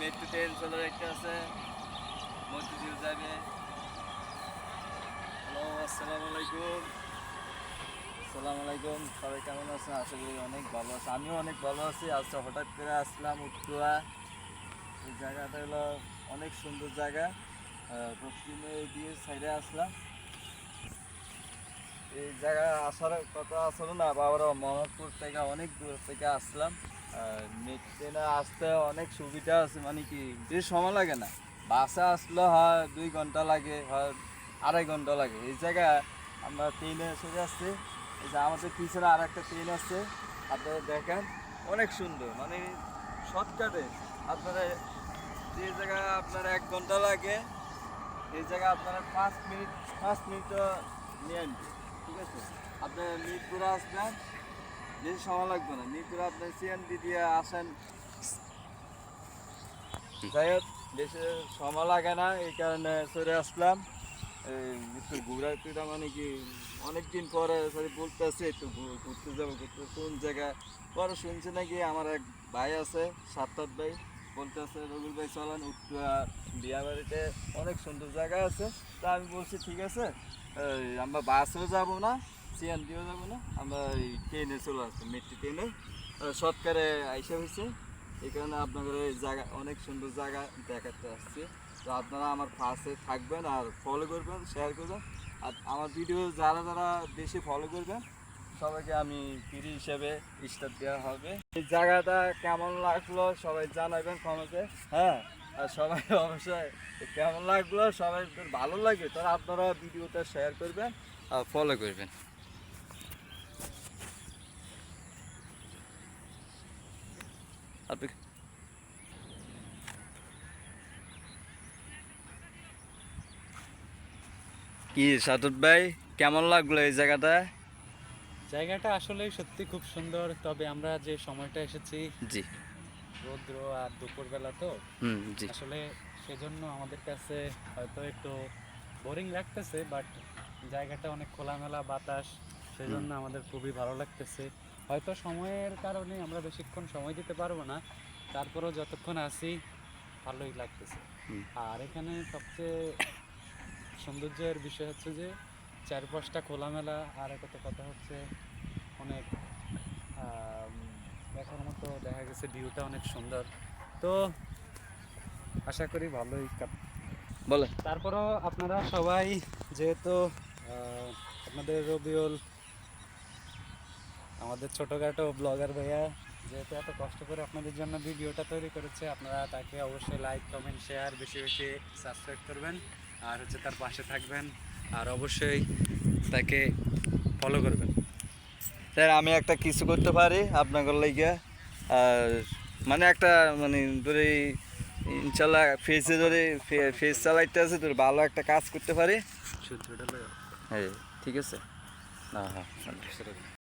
Metro train চলে একটা আছে। মতিঝিল যাবে। হ্যালো, আসসালামু আলাইকুম। আসসালামু আলাইকুম, সবাই কেমন আছেন? আশা করি অনেক ভালো আছে আমিও অনেক ভালো আছি। আজকে হঠাৎ করে আসলাম উত্তরা। এই জায়গাটা হলো অনেক সুন্দর জায়গা। পশ্চিমে দিয়ে সাইডে আসলাম। এই জায়গায় আসার কথা আসলে না, বাবারা মোহাম্মদপুর থেকে অনেক দূর থেকে আসলাম। ট্রেনে আসতে অনেক সুবিধা আছে মানে কি, বেশি সময় লাগে না। বাসে আসলে হয় দুই ঘণ্টা লাগে, হয় আড়াই ঘণ্টা লাগে। এই জায়গায় আমরা ট্রেনে এসে আসছি এই যে আমাদের পিছনে আর একটা ট্রেন আছে। আপনারা দেখেন, অনেক সুন্দর মানে শর্টকাটে আপনারা যে জায়গায় আপনার এক ঘণ্টা লাগে, এই জায়গায় আপনারা পাঁচ মিনিট, পাঁচ মিনিটও নিয়ে আনবে ঠিক আছে? আপনি মিরপুরে আসবেন বেশি সময় লাগবে না। মিরপুরে আপনি সিএনডি দিয়ে আসেন। যাই হোক, বেশি সময় লাগে না, এই কারণে চলে আসলাম। একটু ঘুরাতে মানে কি অনেকদিন পরে সরি বলতেছে, একটু ঘুরতে যাব, ঘুরতে কোন জায়গায়? পরে শুনছি নাকি আমার এক ভাই আছে সাত্তার ভাই। বলতেছে রবিল ভাই, চলেন, উত্তরা বিয়া বাড়িতে অনেক সুন্দর জায়গা আছে। তা আমি বলছি, ঠিক আছে। আমরা বাসেও যাব না। সিএনডিও যাব না। আমরা এই ট্রেনে চলে আসব মেট্রি ট্রেনে। সৎকারে আইসা হয়েছে এই কারণে আপনাদের জায়গা, অনেক সুন্দর জায়গা দেখাতে আসছি। তো আপনারা আমার পাশে থাকবেন আর ফলো করবেন শেয়ার করবেন। আর আমার ভিডিও যারা যারা বেশি ফলো করবেন, সবাইকে আমি ফ্রি হিসেবে স্টার দেওয়া হবে। এই জায়গাটা কেমন লাগল সবাই জানাবেন কমেন্টে হ্যাঁ? আর সবাই অবশ্যই কেমন লাগল সবাই, ভালো লাগে তাহলে আপনারা ভিডিওটা শেয়ার করবেন আর ফলো করবেন। আপনি কি সাদত ভাই কেমন লাগল এই জায়গাটা? জায়গাটা আসলে সত্যি খুব সুন্দর তবে আমরা যে সময়টা এসেছি জি। রৌদ্র আর দুপুরবেলা তো আসলে সেজন্য আমাদের কাছে হয়তো একটু বোরিং লাগতেছে বাট জায়গাটা অনেক খোলামেলা বাতাস সেজন্য আমাদের খুবই ভালো লাগতেছে। হয়তো সময়ের কারণে আমরা বেশিক্ষণ সময় দিতে পারব না। তারপরেও যতক্ষণ আছি ভালোই লাগতেছে। আর এখানে সবচেয়ে সৌন্দর্যের বিষয় হচ্ছে যে চারপাশটা খোলামেলা। আর একটা কথা হচ্ছে অনেক দেখার মতো দেখা গেছে ভিউটা অনেক সুন্দর। তো আশা করি ভালোই বলে তারপরও আপনারা সবাই যেহেতু আপনাদের রবিউল আমাদের ছোটোখাটো ব্লগার ভাইয়া যেহেতু এত কষ্ট করে আপনাদের জন্য ভিডিওটা তৈরি করেছে আপনারা তাকে অবশ্যই লাইক কমেন্ট শেয়ার বেশি বেশি সাবস্ক্রাইব করবেন আর হচ্ছে তার পাশে থাকবেন আর অবশ্যই তাকে ফলো করবেন। স্যার আমি একটা কিছু করতে পারি আপনাদের লাগিয়া? আর মানে একটা মানে ধরে ইনশাল্লাহ ফেসে ধরে ফেস চালাইতে আছে তোর ভালো একটা কাজ করতে পারি। হ্যাঁ ঠিক আছে। হ্যাঁ হ্যাঁ।